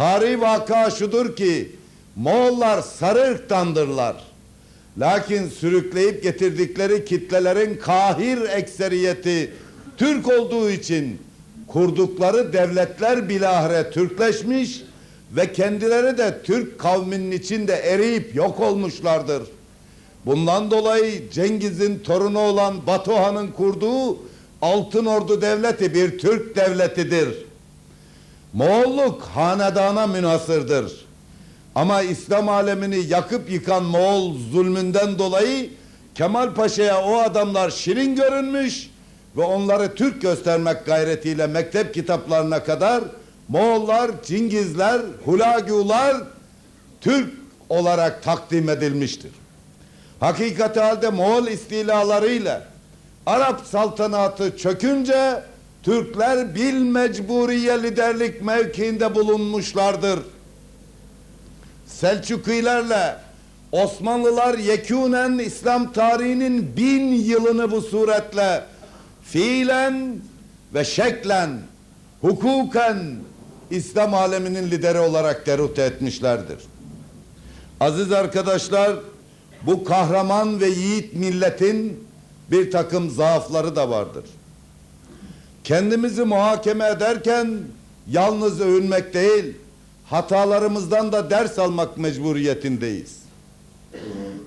Tarihi vaka şudur ki Moğollar sarı ırktandırlar. Lakin sürükleyip getirdikleri kitlelerin kahir ekseriyeti Türk olduğu için kurdukları devletler bilahare Türkleşmiş ve kendileri de Türk kavminin içinde eriyip yok olmuşlardır. Bundan dolayı Cengiz'in torunu olan Batuhan'ın kurduğu Altın Ordu Devleti bir Türk devletidir. Moğolluk hanedana münasırdır. Ama İslam alemini yakıp yıkan Moğol zulmünden dolayı Kemal Paşa'ya o adamlar şirin görünmüş ve onları Türk göstermek gayretiyle mektep kitaplarına kadar Moğollar, Cingizler, Hulagular Türk olarak takdim edilmiştir. Hakikati halde Moğol istilalarıyla Arap saltanatı çökünce Türkler bil mecburiye liderlik mevkiinde bulunmuşlardır. Selçukilerle Osmanlılar yekûnen İslam tarihinin bin yılını bu suretle fiilen ve şeklen hukuken İslam aleminin lideri olarak derute etmişlerdir. Aziz arkadaşlar bu kahraman ve yiğit milletin bir takım zaafları da vardır. Kendimizi muhakeme ederken yalnız övünmek değil, hatalarımızdan da ders almak mecburiyetindeyiz.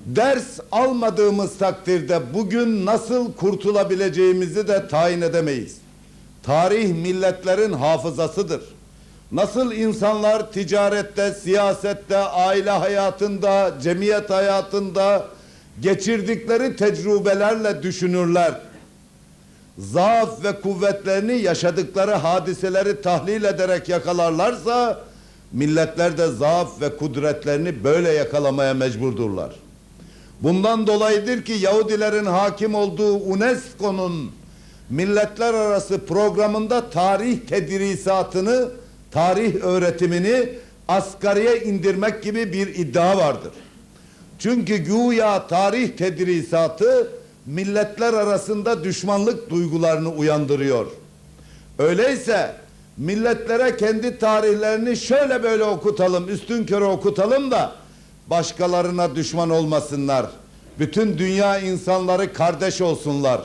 Ders almadığımız takdirde bugün nasıl kurtulabileceğimizi de tayin edemeyiz. Tarih milletlerin hafızasıdır. Nasıl insanlar ticarette, siyasette, aile hayatında, cemiyet hayatında geçirdikleri tecrübelerle düşünürler. Zaaf ve kuvvetlerini yaşadıkları hadiseleri tahlil ederek yakalarlarsa milletler de zaaf ve kudretlerini böyle yakalamaya mecburdurlar. Bundan dolayıdır ki Yahudilerin hakim olduğu UNESCO'nun milletler arası programında tarih tedrisatını, tarih öğretimini asgariye indirmek gibi bir iddia vardır. Çünkü güya tarih tedrisatı milletler arasında düşmanlık duygularını uyandırıyor. Öyleyse milletlere kendi tarihlerini şöyle böyle okutalım, üstün körü okutalım da başkalarına düşman olmasınlar. Bütün dünya insanları kardeş olsunlar.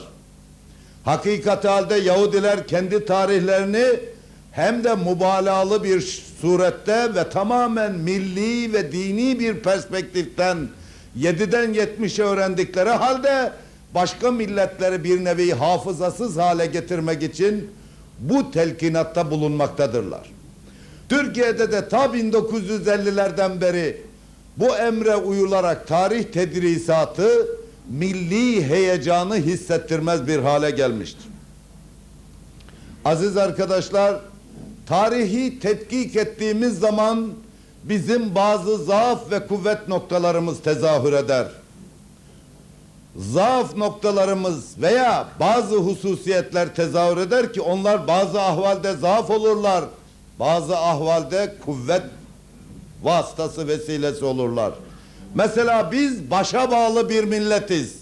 Hakikati halde Yahudiler kendi tarihlerini hem de mübalağalı bir surette ve tamamen milli ve dini bir perspektiften 7'den 70'e öğrendikleri halde başka milletleri bir nevi hafızasız hale getirmek için bu telkinatta bulunmaktadırlar. Türkiye'de de ta 1950'lerden beri bu emre uyularak tarih tedrisatı milli heyecanı hissettirmez bir hale gelmiştir. Aziz arkadaşlar, tarihi tetkik ettiğimiz zaman bizim bazı zaaf ve kuvvet noktalarımız tezahür eder. Zaaf noktalarımız veya bazı hususiyetler tezahür eder ki onlar bazı ahvalde zaaf olurlar. Bazı ahvalde kuvvet vasıtası vesilesi olurlar. Mesela biz başa bağlı bir milletiz.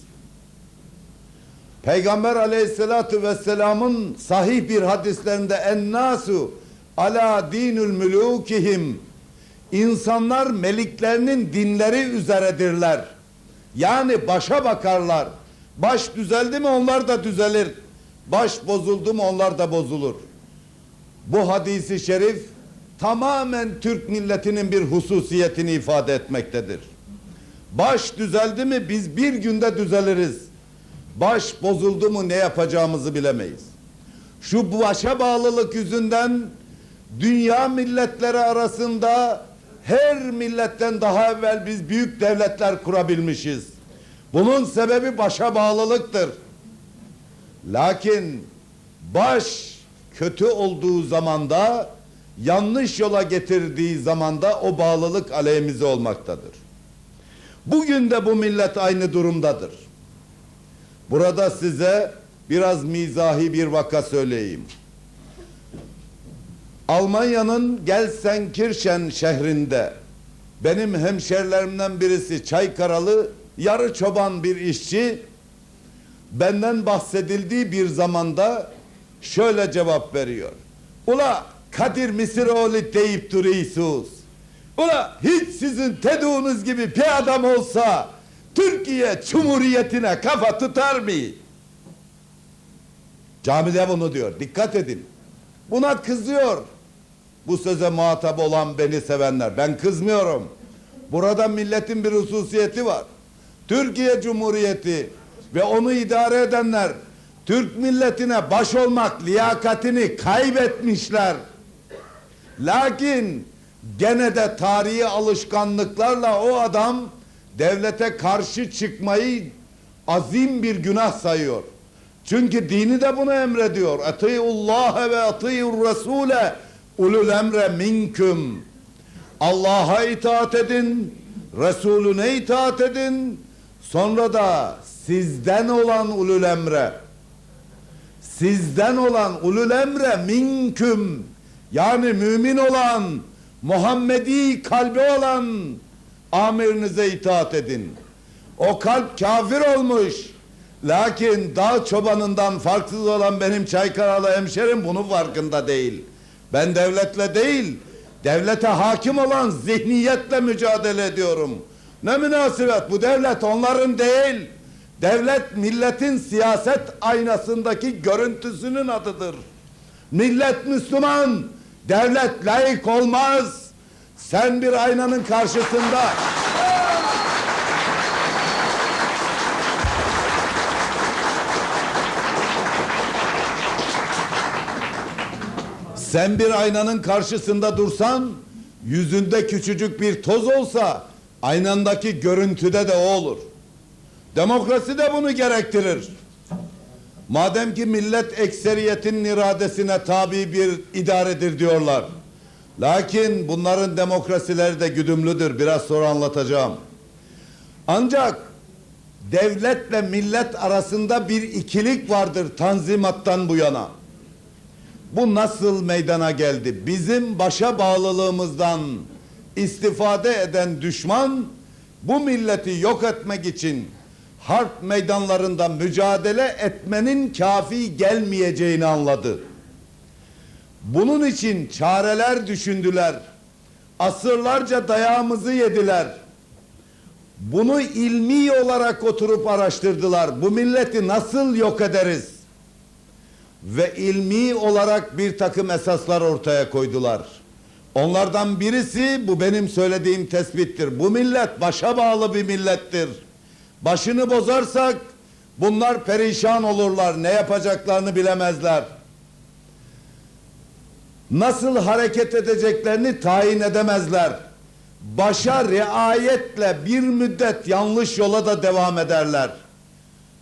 Peygamber aleyhissalatu vesselamın sahih bir hadislerinde ennasu ala dinül mülukihim insanlar meliklerinin dinleri üzeredirler. Yani başa bakarlar. Baş düzeldi mi onlar da düzelir. Baş bozuldu mu onlar da bozulur. Bu hadisi şerif tamamen Türk milletinin bir hususiyetini ifade etmektedir. Baş düzeldi mi biz bir günde düzeliriz. Baş bozuldu mu ne yapacağımızı bilemeyiz. Şu başa bağlılık yüzünden dünya milletleri arasında her milletten daha evvel biz büyük devletler kurabilmişiz. Bunun sebebi başa bağlılıktır. Lakin baş kötü olduğu zamanda yanlış yola getirdiği zamanda o bağlılık aleyhimize olmaktadır. Bugün de bu millet aynı durumdadır. Burada size biraz mizahi bir vaka söyleyeyim. Almanya'nın Gelsenkirchen şehrinde benim hemşerilerimden birisi Çaykaralı yarı çoban bir işçi benden bahsedildiği bir zamanda şöyle cevap veriyor. Ula Kadir Misiroğlu deyip duruyorsunuz. Ula hiç sizin teduğunuz gibi bir adam olsa Türkiye Cumhuriyeti'ne kafa tutar mı? Camide bunu diyor. Dikkat edin. Buna kızıyor. Bu söze muhatap olan beni sevenler. Ben kızmıyorum. Burada milletin bir hususiyeti var. Türkiye Cumhuriyeti ve onu idare edenler Türk milletine baş olmak liyakatini kaybetmişler. Lakin gene de tarihi alışkanlıklarla o adam devlete karşı çıkmayı azim bir günah sayıyor. Çünkü dini de bunu emrediyor. Atiullaha ve atiur Resule ulul emre minküm. Allah'a itaat edin, Resulüne itaat edin. Sonra da sizden olan ulul emre sizden olan ulul emre minküm yani mümin olan Muhammedi kalbi olan amirinize itaat edin. O kalp kafir olmuş. Lakin dağ çobanından farksız olan benim Çaykaralı hemşerim bunun farkında değil. Ben devletle değil, devlete hakim olan zihniyetle mücadele ediyorum. Ne münasebet bu devlet onların değil. Devlet milletin siyaset aynasındaki görüntüsünün adıdır. Millet Müslüman, devlet layık olmaz. Sen bir aynanın karşısında Sen bir aynanın karşısında dursan, yüzünde küçücük bir toz olsa, aynandaki görüntüde de o olur. Demokrasi de bunu gerektirir. Madem ki millet ekseriyetin iradesine tabi bir idaredir diyorlar. Lakin bunların demokrasileri de güdümlüdür. Biraz sonra anlatacağım. Ancak devletle millet arasında bir ikilik vardır tanzimattan bu yana. Bu nasıl meydana geldi? Bizim başa bağlılığımızdan istifade eden düşman bu milleti yok etmek için harp meydanlarında mücadele etmenin kafi gelmeyeceğini anladı. Bunun için çareler düşündüler. Asırlarca dayağımızı yediler. Bunu ilmi olarak oturup araştırdılar. Bu milleti nasıl yok ederiz? Ve ilmi olarak bir takım esaslar ortaya koydular. Onlardan birisi bu benim söylediğim tespittir. Bu millet başa bağlı bir millettir. Başını bozarsak bunlar perişan olurlar. Ne yapacaklarını bilemezler. Nasıl hareket edeceklerini tayin edemezler. Başa riayetle bir müddet yanlış yola da devam ederler.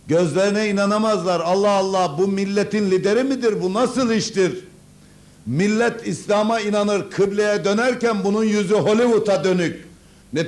Gözlerine inanamazlar. Allah Allah bu milletin lideri midir? Bu nasıl iştir? Millet İslam'a inanır, kıbleye dönerken bunun yüzü Hollywood'a dönük.